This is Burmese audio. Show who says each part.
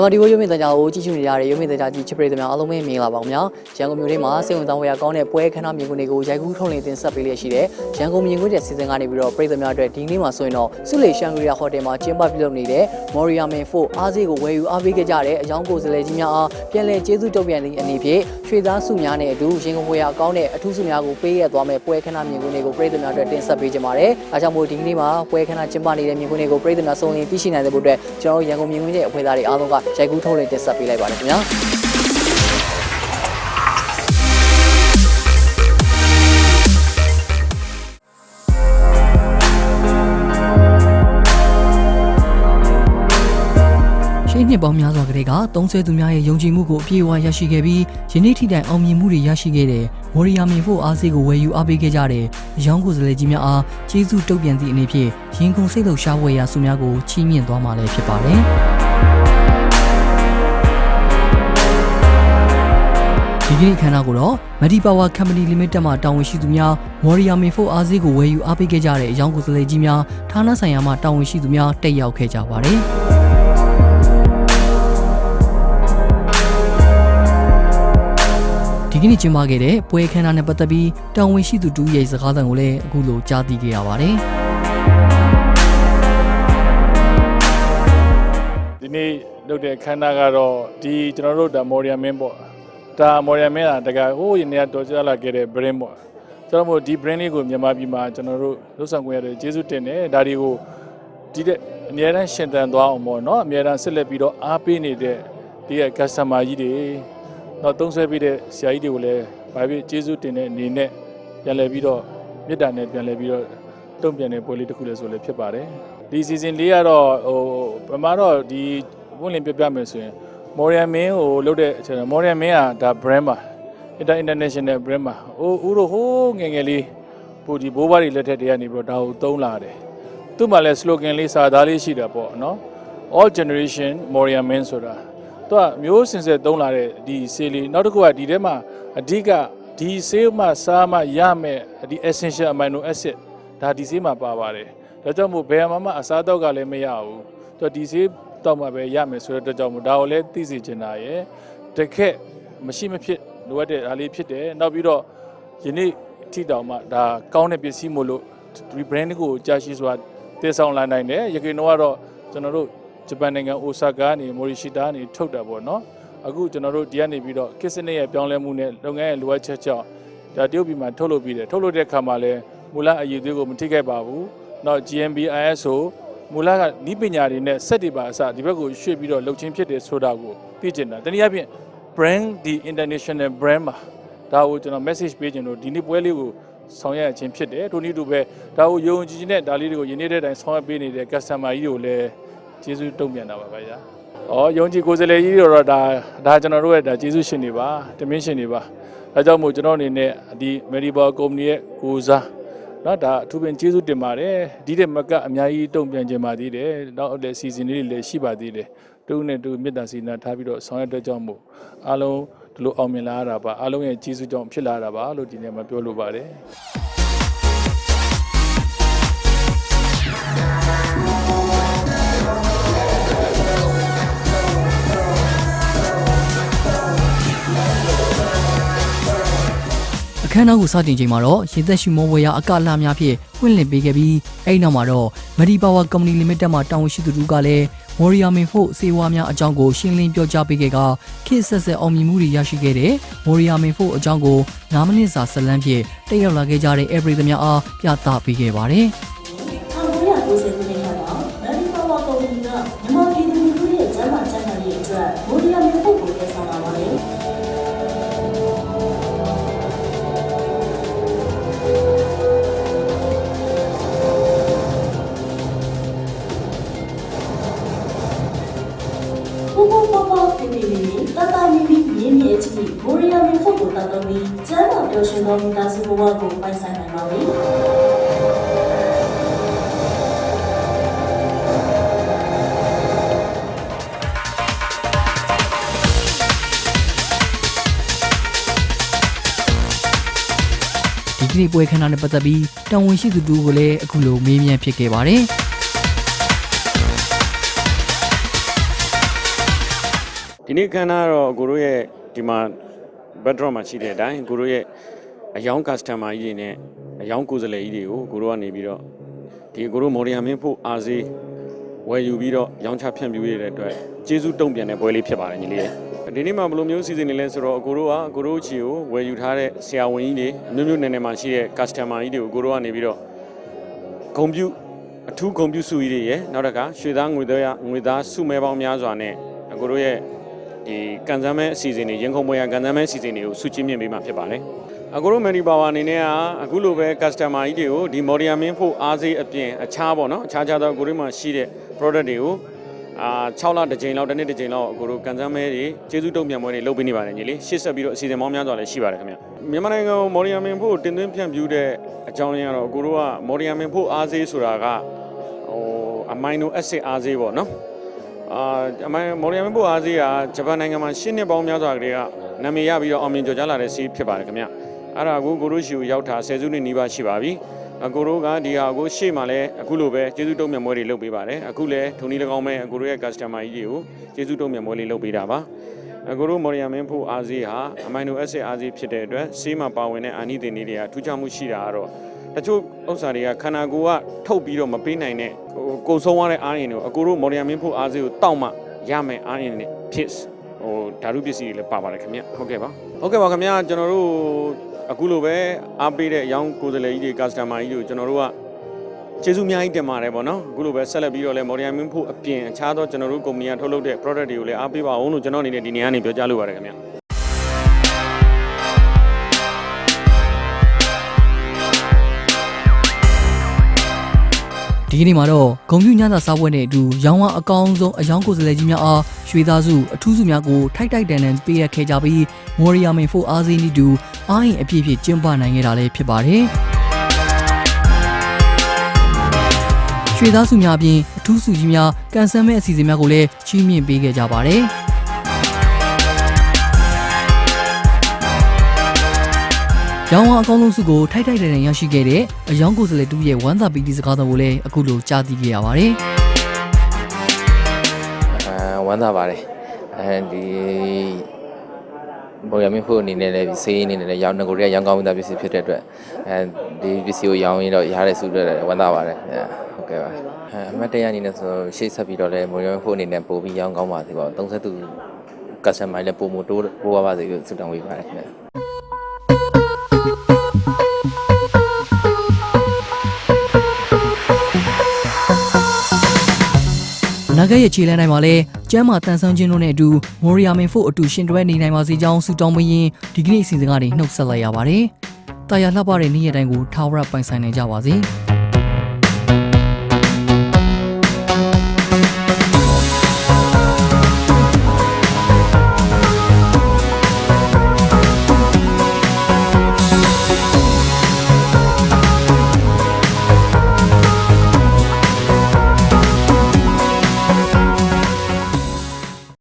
Speaker 1: MRD ရုပ်မြင့်တကြားကိုကြည့်ရှုနေရတဲ့ရုပ်မြင့်တကြားကြီးချစ်ပရိသတ်များအားလုံးပဲမင်္ဂလာပါခင်ဗျာရန်ကုန်မြို့ထဲမှာစိတ်ဝင်စားဖွယ်ရာကောင်းတဲ့ပွဲခန်းနာမြင်ကွင်းတွေကိုရိုက်ကူးထုတ်လင်းတင်ဆက်ပေးလျက်ရှိတဲ့ရန်ကုန်မြင်ကွင်းတဲ့စီစဉ်ကနေပြီးတော့ပရိသတ်များအတွက်ဒီနေ့မှာဆိုရင်တော့စုလေရှန်ဂရီယာဟိုတယ်မှာကျင်းပပြုလုပ်နေတဲ့ Moria Main 4အားစေးကိုဝယ်ယူအားပေးခဲ့ကြတဲ့အကြောင်းကိုယ်စားလှယ်ကြီးများအားပြန်လည်ကျေးဇူးတုံ့ပြန်သည့်အနေဖြင့်ရွှေသားစုများနဲ့အတူရန်ကုန်ဖွယ်ရာကောင်းတဲ့အထူးစုများကိုပေးရသွားမဲ့ပွဲခန်းနာမြင်ကွင်းတွေကိုပရိသတ်များအတွက်တင်ဆက်ပေးကြပါမယ်။အားကြောင့်မို့ဒီနေ့မှာပွဲခန်းနာကျင်းပနေတဲ့မြင်ကွင်းတွေကိုပရိသတ်များစုံလင်သိရှိနိုင်တဲ့ဖို့အတွက်ကျွန်တော်တို့ရန်ကုန်မြင်ကွင်းရဲ့အဖွဲ့သားတွေအားလုံးကရိုက်ကူးထုတ်လင်းတင်ဆက်ပေးလိုက်ပါတယ်ခင်ဗျာ။ရှေးနှစ်ပေါင်းများစွာကတည်းကသုံးဆွဲသူများရဲ့ယုံကြည်မှုကိုအပြည့်အဝရရှိခဲ့ပြီးယနေ့ထိတိုင်အောင်မြင်မှုတွေရရှိခဲ့တဲ့မော်ရီယာမင်ဖို့အားစေးကိုဝယ်ယူအားပေးခဲ့ကြတဲ့အယောင်ကိုယ်စားလှယ်ကြီးများအားကျေးဇူးတုံ့ပြန်သည့်အနေဖြင့်ရင်ကုန်စိတ်လှုပ်ရှားဖွယ်ရာဆုများကိုချီးမြှင့်သွားမှာလည်းဖြစ်ပါတယ် ဒီကနေ့ခန္ဓာကိုတော့ Medi Power Company Limited မှတာဝန်ရှိသူများ Warrior Main 4အားစေးကိုဝယ်ယူအားပေးခဲ့ကြတဲ့အယောင်ကိုယ်စားလှယ်ကြီးများဌာနဆိုင်ရာမှတာဝန်ရှိသူများတက်ရောက်ခဲ့ကြပါတယ်။ဒီကနေ့ကျင်းပခဲ့တဲ့ပွဲခန်းနာနဲ့ပတ်သက်ပြီးတာဝန်ရှိသူတူရဲ့စကားသံကိုလည်းအခုလိုကြားသိခဲ့ရပါတယ်
Speaker 2: ဒီနေ့လုပ်တဲ့ခန်းနာကတော့ဒီကျွန်တော်တို့ဒါမော်ရီယာမင်းပေါ့ ဒါမော်ရီယာမင်းကတကယ်ဟိုးရနေရတော်ကြလာခဲ့တဲ့ brand ပေါ့ကျွန်တော်တို့ဒီ brand လေးကိုမြန်မာပြည်မှာကျွန်တော်တို့လှုပ်ဆောင်ခွင့်ရတယ်ကျေးဇူးတင်တယ်ဒါတွေကိုဒီတဲ့အများတန်းရှင်သန်သွားအောင်ပေါ့နော်အများတန်းဆက်လက်ပြီးတော့အားပေးနေတဲ့ဒီရဲ့ customer ကြီးတွေတော့သုံးဆွဲပြီးတဲ့ဆရာကြီးတွေကိုလည်းဘာဖြစ်ကျေးဇူးတင်တဲ့အနေနဲ့ပြန်လည်ပြီးတော့မေတ္တာနဲ့ပြန်လည်ပြီးတော့တုံ့ပြန်တဲ့ပွဲလေးတစ်ခုလည်းဆိုလည်းဖြစ်ပါတယ်ဒီ season လေးကတော့ဟိုပမာတော့ဒီဘုန်းလင်းပြပြမယ်ဆိုရင် Morian Min ကိုလုပ်တဲ့အချိန် Morian Min ကဒါ brand ပါ Inter international brand ပါဟိုဦးတို့ဟိုးငယ်ငယ်လေးပိုဒီဘိုးဘွားတွေလက်ထက်တည်းကနေပြီးတော့ဒါကိုသုံးလာတယ်သူ့မှာလည်း slogan လေးစာသားလေးရှိတာပေါ့နော် all generation Morian Min ဆိုတာသူကမျိုးစင်ဆက်သုံးလာတဲ့ဒီဆေးလေးနောက်တစ်ခုကဒီထဲမှာအဓိကဒီဆေးမှစားမှရမယ်ဒီ essential amino acid ဒါဒီဆေးမှာပါပါတယ်ဒါကြောင့်မို့ဘယ်မှာမှအစားတော့ကလည်းမရဘူးသူကဒီဆေး တော့မှပဲရမယ်ဆိုတဲ့အတွက်ကြောင့်မို့ဒါကိုလည်းသိစေချင်တာရယ်တခက်မရှိမဖြစ်လိုအပ်တဲ့ဒါလေးဖြစ်တယ်နောက်ပြီးတော့ယနေ့ထိတောင်မှဒါကောင်းတဲ့ပစ္စည်းမို့လို့ဒီ brand ကိုကြာရှိစွာတည်ဆောင်လာနိုင်တယ်ရခိုင်တော့ကတော့ကျွန်တော်တို့ဂျပန်နိုင်ငံအိုဆာကာကနေမိုရီရှီတာကနေထုတ်တာပေါ့နော်အခုကျွန်တော်တို့ဒီကနေပြီးတော့ကစ်စနစ်ရဲ့ပြောင်းလဲမှုနဲ့လုပ်ငန်းရဲ့လိုအပ်ချက်ကြောင့်ဒါတရုတ်ပြည်မှာထုတ်လုပ်ပြီးတယ်ထုတ်လုပ်တဲ့အခါမှာလည်းမူလအရည်အသွေးကိုမထိခိုက်ပါဘူးနောက် GMB ISO မူလကနီးပညာတွေနဲ့စက်တွေပါအစဒီဘက်ကိုရွှေ့ပြီးတော့လှုပ်ချင်းဖြစ်တယ်ဆိုတာကိုသိကျင်တာတနည်းအားဖြင့် brand ဒီ international brand မှာဒါကိုကျွန်တော် message ပေးခြင်းလို့ဒီနေ့ပွဲလေးကိုဆောင်ရွက်ခြင်းဖြစ်တယ်ထို့နည်းတူပဲဒါကိုယုံကြည်ခြင်းနဲ့ဒါလေးတွေကိုယနေ့တဲ့တိုင်ဆောင်ရွက်ပေးနေတဲ့ customer ကြီးကိုလည်းကျေးဇူးတုံ့ပြန်တာပါဗျာ။ဩယုံကြည်ကိုယ်စားလှယ်ကြီးတွေတော့ဒါဒါကျွန်တော်တို့ရဲ့ဒါကျေးဇူးရှင်တွေပါတမင်းရှင်တွေပါ။အဲကြောင့်မို့ကျွန်တော်အနေနဲ့ဒီ Medibal Company ရဲ့ကိုစား နော်ဒါအထူးပင်ကျေးဇူးတင်ပါတယ်ဒီတဲ့မကအများကြီးတုံ့ပြန်ခြင်းပါသေးတယ်နောက်လည်းစီစဉ်လေးတွေလည်းရှိပါသေးတယ်တူနဲ့တူမေတ္တာစီနာထားပြီးတော့ဆောင်ရွက်တဲ့ကြောင့်မို့အားလုံးဒီလိုအောင်မြင်လာရတာပါအားလုံးရဲ့ကျေးဇူးကြောင့်ဖြစ်လာတာပါလို့ဒီနေ့မှာပြောလိုပါတယ်
Speaker 1: အခမ်းအနားကိုစတင်ချိန်မှာတော့ရေသက်ရှိမောဝေယအကလများဖြင့်ဖွင့်လှစ်ပေးခဲ့ပြီးအဲဒီနောက်မှာတော့ Medi Power Company Limited မှတာဝန်ရှိသူတို့ကလည်း Warrior Main ဖို့စေဝါများအကြောင်းကိုရှင်းလင်းပြောကြားပေးခဲ့ကခေတ်ဆက်ဆက်အောင်မြင်မှုတွေရရှိခဲ့တဲ့ Warrior Main ဖို့အကြောင်းကို9မိနစ်စာဇာတ်လမ်းဖြင့်တက်ရောက်လာခဲ့ကြတဲ့ every သမားအားပြသပေးခဲ့ပါတယ်။
Speaker 3: ကျန်းမာပျော်ရွှင်သောမိသားစုဘဝကိုပိုင်ဆိုင်နိုင်ပါပြီ။
Speaker 1: ဒီကနေ့ပွဲခန်းနာနဲ့ပတ်သက်ပြီးတာဝန်ရှိသူတူကိုလည်းအခုလိုမေးမြန်းဖြစ်ခဲ့ပါတယ်။
Speaker 4: ဒီနေ့ခန်းနာတော့ကိုတို့ရဲ့ဒီမှာ backdrop မှာရှိတဲ့အတိုင်းကိုတို့ရဲ့ အယောင် customer ကြီးတွေနဲ့အယောင်ကိုယ်စားလှယ်ကြီးတွေကိုကိုတို့ကနေပြီးတော့ဒီကိုတို့မော်ရီယာမင်းဖို့အားစေးဝယ်ယူပြီးတော့ရောင်းချဖြန့်ဖြူးရတဲ့အတွက်ကျေးဇူးတုံ့ပြန်တဲ့ပွဲလေးဖြစ်ပါတယ်ညီလေးရဲ့ဒီနေ့မှာဘယ်လိုမျိုးစီစဉ်နေလဲဆိုတော့ကိုတို့ကကိုတို့ချီကိုဝယ်ယူထားတဲ့ဆရာဝန်ကြီးတွေအမျိုးမျိုးနယ်နယ်မှာရှိတဲ့ customer ကြီးတွေကိုကိုတို့ကနေပြီးတော့ဂုံပြူအထူးဂုံပြူစုကြီးတွေရယ်နောက်တစ်ခါရွှေသားငွေသားရငွေသားစုမဲပေါင်းများစွာနဲ့ကိုတို့ရဲ့ဒီကန်ဆန်းမဲအစီအစဉ်တွေရင်ခုန်မွေရကန်ဆန်းမဲအစီအစဉ်တွေကိုစုချင်းမြင့်ပေးမှာဖြစ်ပါတယ်။ အခုလိုမန်နီပါဝါအနေနဲ့ကအခုလိုပဲ customer ကြီးတွေကိုဒီ Moriya Min ဖို့အားစေးအပြင်အခြားပေါ့နော်အခြားခြားသောကိုရီမှာရှိတဲ့ product တွေကိုအာ6လတစ်ကြိမ်လောက်တစ်နှစ်တစ်ကြိမ်လောက်အခုလိုကန်ဆန်းမဲတွေကျေးဇူးတုံ့ပြန်ပွဲတွေလုပ်ပေးနေပါတယ်ညီလေးရှေ့ဆက်ပြီးတော့အစီအစဉ်ပေါင်းများစွာလည်းရှိပါတယ်ခင်ဗျ။မြန်မာနိုင်ငံကို Moriya Min ဖို့တင်သွင်းဖြန့်ဖြူးတဲ့အကြောင်းရင်းကတော့ကိုတို့က Moriya Min ဖို့အားစေးဆိုတာကဟိုအမိုင်နိုအက်ဆစ်အားစေးပေါ့နော်။အာအမိုင်မော်ရီယမ်ဘိုအားစီးကဂျပန်နိုင်ငံမှာရှင်းနှစ်ပေါင်းများစွာကတည်းကနာမည်ရပြီးတော့အောင်မြင်ကျော်ကြားလာတဲ့စီးဖြစ်ပါတယ်ခင်ဗျ အဲ့ဒါကိုကိုတို့ရှိကိုရောက်တာဆယ်စုနှစ်နီးပါးရှိပါပြီအကိုတို့ကဒီဟာကိုရှေ့မှာလည်းအခုလိုပဲကျေးဇူးတုံ့ပြန်ပွဲတွေလုပ်ပေးပါတယ်အခုလည်းထုံနည်း၎င်းပဲအကိုတို့ရဲ့ customer ကြီးတွေကိုကျေးဇူးတုံ့ပြန်ပွဲလေးလုပ်ပေးတာပါအကိုတို့မော်ရီယမ်မင်းဖို့အားစီးဟာအမိုင်နိုအက်ဆစ်အားစီးဖြစ်တဲ့အတွက်ဆေးမှာပါဝင်တဲ့အာနိသင်တွေကထူးခြားမှုရှိတာကတော့တချို့ဥစ္စာတွေကခန္ဓာကိုယ်ကထုတ်ပြီးတော့မပေးနိုင်တဲ့ဟိုကိုယ်ဆုံးသွားတဲ့အားရင်တွေကိုအကိုတို့မော်ရီယာမင်းဖို့အားစေးကိုတောက်မှရမယ်အားရင်တွေဖြစ်ဟိုဓာတုပစ္စည်းတွေလည်းပါပါတယ်ခင်ဗျဟုတ်ကဲ့ပါဟုတ်ကဲ့ပါခင်ဗျကျွန်တော်တို့ အခုလိုပဲအားပေးတဲ့အယောင်ကိုယ်စားလှယ်ကြီးတွေ customer ကြီးတွေကိုကျွန်တော်တို့ကကျေးဇူးအများကြီးတင်ပါတယ်ပေါ့နော်အခုလိုပဲဆက်လက်ပြီးတော့လဲမော်ရီယာမင်းဖို့အပြင်အခြားသောကျွန်တော်တို့ကုမ္ပဏီကထုတ်လုပ်တဲ့ product တွေကိုလည်းအားပေးပါအောင်လို့ကျွန်တော်အနေနဲ့ဒီနေရာကနေပြောကြားလိုပါတယ်ခင်ဗျ
Speaker 1: ဒီကနေ့မှာတော့ဂုံပြူညသာစားပွဲနဲ့အတူရောင်းဝအကောင်းဆုံးအယောင်ကိုယ်စားလှယ်ကြီးများအားရွှေသားစုအထူးစုများကိုထိုက်တိုက်တန်တန်ပေးရခဲ့ကြပြီးမော်ရီယာမင်ဖို့အားစီးနီတူအားရင်အပြည့်အပြည့်ကျင်းပနိုင်ခဲ့တာလည်းဖြစ်ပါတယ်ရွှေသားစုများအပြင်အထူးစုကြီးများကန်ဆယ်မဲ့အစီအစဉ်များကိုလည်းချီးမြှင့်ပေးခဲ့ကြပါတယ် ရောင်းဝအကောင်းဆုံးစုကိုထိုက်ထိုက်တန်တန်ရရှိခဲ့တဲ့အယောင်ကိုယ်စားလှယ်တူရဲ့ဝမ်းသာပီတိစကားတော်ကိုလည်းအခုလိုကြားသိခဲ့ရပါတယ်
Speaker 5: အဲဝမ်းသာပါတယ်အဲဒီဘောရမင်းဖို့အနေနဲ့လည်းဒီစေးအနေနဲ့လည်းရောင်းငကိုတွေကရောင်းကောင်းပြီးသားပစ္စည်းဖြစ်တဲ့အတွက်အဲဒီပစ္စည်းကိုရောင်းရင်တော့ရတဲ့စုအတွက်လည်းဝမ်းသာပါတယ်အဲဟုတ်ကဲ့ပါအဲအမတ်တရအနေနဲ့ဆိုရှေ့ဆက်ပြီးတော့လည်းဘောရမင်းဖို့အနေနဲ့ပို့ပြီးရောင်းကောင်းပါစေပေါ့30သူ customer လည်းပို့မို့တိုးပို့ပါပါစေလို့ဆုတောင်းပေးပါတယ်ခင်ဗျာ
Speaker 1: အ နာဂတ်ရဲ့ခြေလှမ်းတိုင်းမှာလည်းကျမ်းမာတန်ဆန်းခြင်းတို့နဲ့အတူမော်ရီယာမင်ဖို့အတူရှင်တွဲနေနိုင်ပါစေကြောင်းဆုတောင်းပေးရင်ဒီကနေ့အစီအစဉ်ကနေနှုတ်ဆက်လိုက်ရပါတယ်။တာယာလှပတဲ့နေ့ရက်တိုင်းကိုထာဝရပိုင်ဆိုင်နိုင်ကြပါစေ။